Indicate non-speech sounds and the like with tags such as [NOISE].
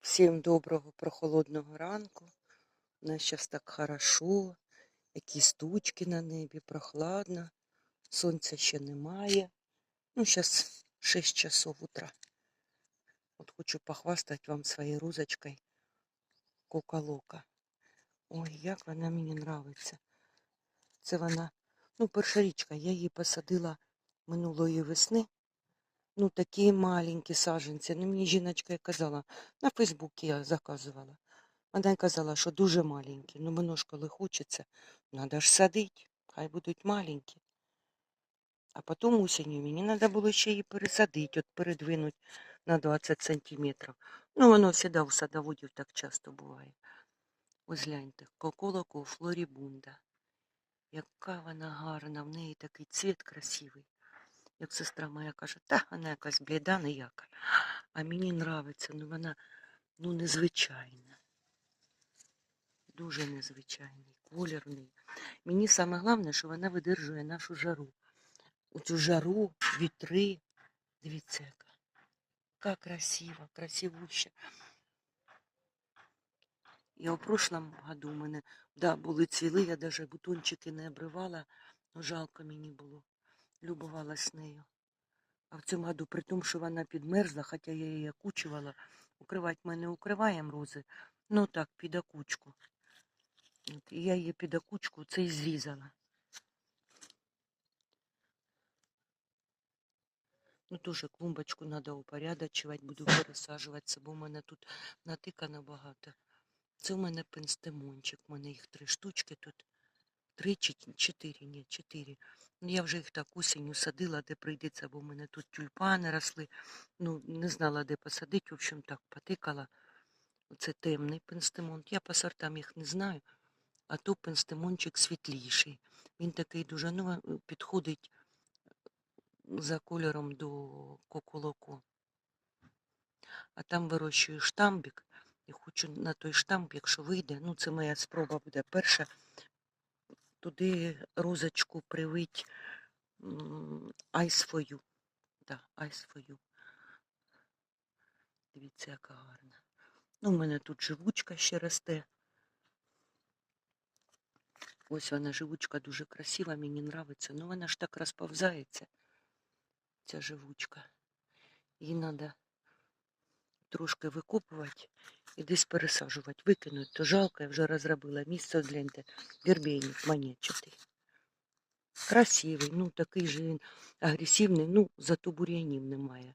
Всім доброго прохолодного ранку. У нас зараз так хорошо, якісь тучки на небі, прохладно, сонця ще немає. Ну, зараз 6 часов утра. От хочу похвастати вам своєю розочкою Кока-Лока. Ой, як вона мені нравиться. Це вона, ну, перша річка, я її посадила минулої весни. Ну, такі маленькі саджанці. Ну, мені жіночка казала, на Фейсбуці я заказувала. Вона й казала, що дуже маленькі. Ну, воно ж коли хочеться, треба ж садити, хай будуть маленькі. А потім осінню мені треба було ще її пересадити, от передвинути на 20 сантиметрів. Ну, воно завжди у садоводів так часто буває. Ось гляньте, коколоко флорібунда. Яка вона гарна, в неї такий цвіт красивий. Як сестра моя каже, та вона якась бліда, ніяка. А мені нравиться, ну вона ну, незвичайна. Дуже незвичайний, колір в неї. Мені саме головне, що вона видержує нашу жару. Оцю жару, вітри. Дивіться, яка. Яка красива, красивуща. І у прошлом году у мене да, були цвіли, я навіть бутончики не обривала, но жалко мені було. Любувалась нею. А в цьому году, при тому, що вона підмерзла, хоча я її окучувала, укривати ми не укриваємо рози, ну так, під окучку. От, і я її під окучку це і зрізала. Ну, теж клумбочку треба упорядочувати, буду [LAUGHS] пересаджуватися, бо в мене тут натикано багато. Це у мене пенстемончик, у мене їх три штучки тут. Три чи чотири, ні, чотири. Ну, я вже їх так осінню садила, де прийдеться, бо в мене тут тюльпани росли. Ну, не знала, де посадити, в общем, так потикала. Оце темний пенстемонт. Я по сортам їх не знаю, а то пенстемончик світліший. Він такий дуже ну, підходить за кольором до коколоко. А там вирощую штамбік. І хочу на той штамп, якщо вийде, ну це моя спроба буде перша, туди розочку привить you. Да, you. Дивіться, яка гарна. Ну, у мене тут живучка ще росте. Ось вона живучка дуже красива, мені нравиться. Ну вона ж так розповзається, ця живучка. Її треба трошки викопувати і десь пересаджувати. Викинуть, то жалко, я вже розробила місце, гляньте, вербейник монетчатий. Красивий, ну такий же він агресивний, ну зато бур'янів немає.